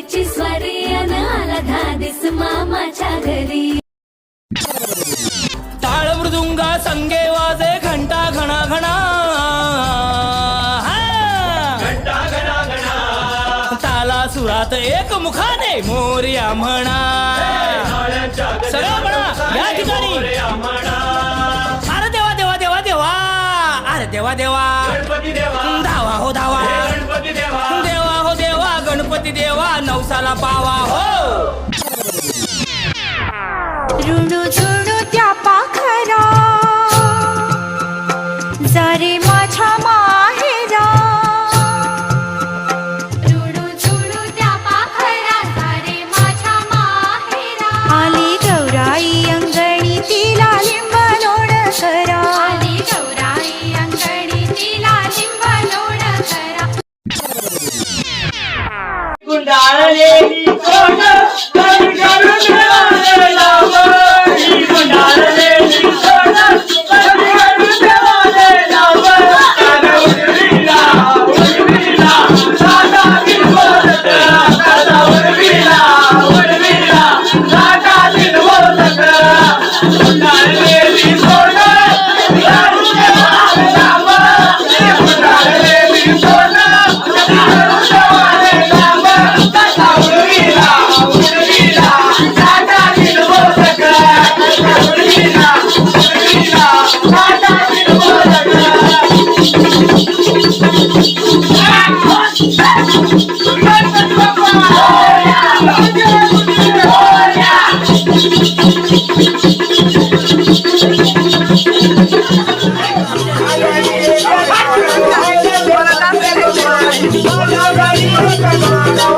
गायची स्वारी मामाच्या घरी. मृदुंगा संगे वाजे घंटा घणा घणा. ताला सुरात एक मुखाने मोर्या म्हणा. सगळं म्हणा. गणपती देवा नवसाला पावा हो! 为你歌唱。Thank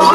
you.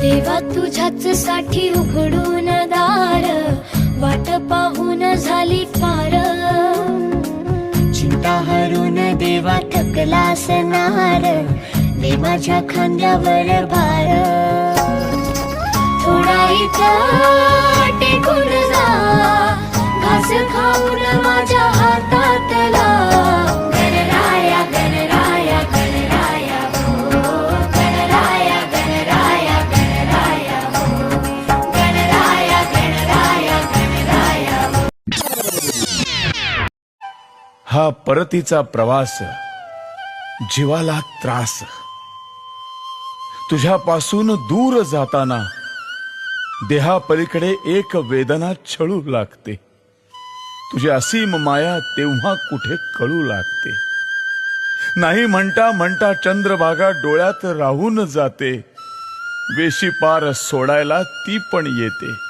देवा तुझ्याच साठी उघडून दार वाट पाहून झाली फार चिंता हरून देवा थकला असणार दे माझ्या खांद्यावर भार. टेकून जा. घास खाऊन माझ्या हातातला. गणराया गणराया गणराया गणराया हो. गणराया गणराया गणराया हो. गणराया गणराया हो. हा परतीचा प्रवास जीवाला त्रास. तुझ्यापासून दूर जाताना देहापलीकडे एक वेदना छळू लागते. तुझी असीम माया तेव्हा कुठे कळू लागते. नाही म्हणता म्हणता चंद्रभागा डोळ्यात राहून जाते. वेशी पार सोडायला ती पण येते.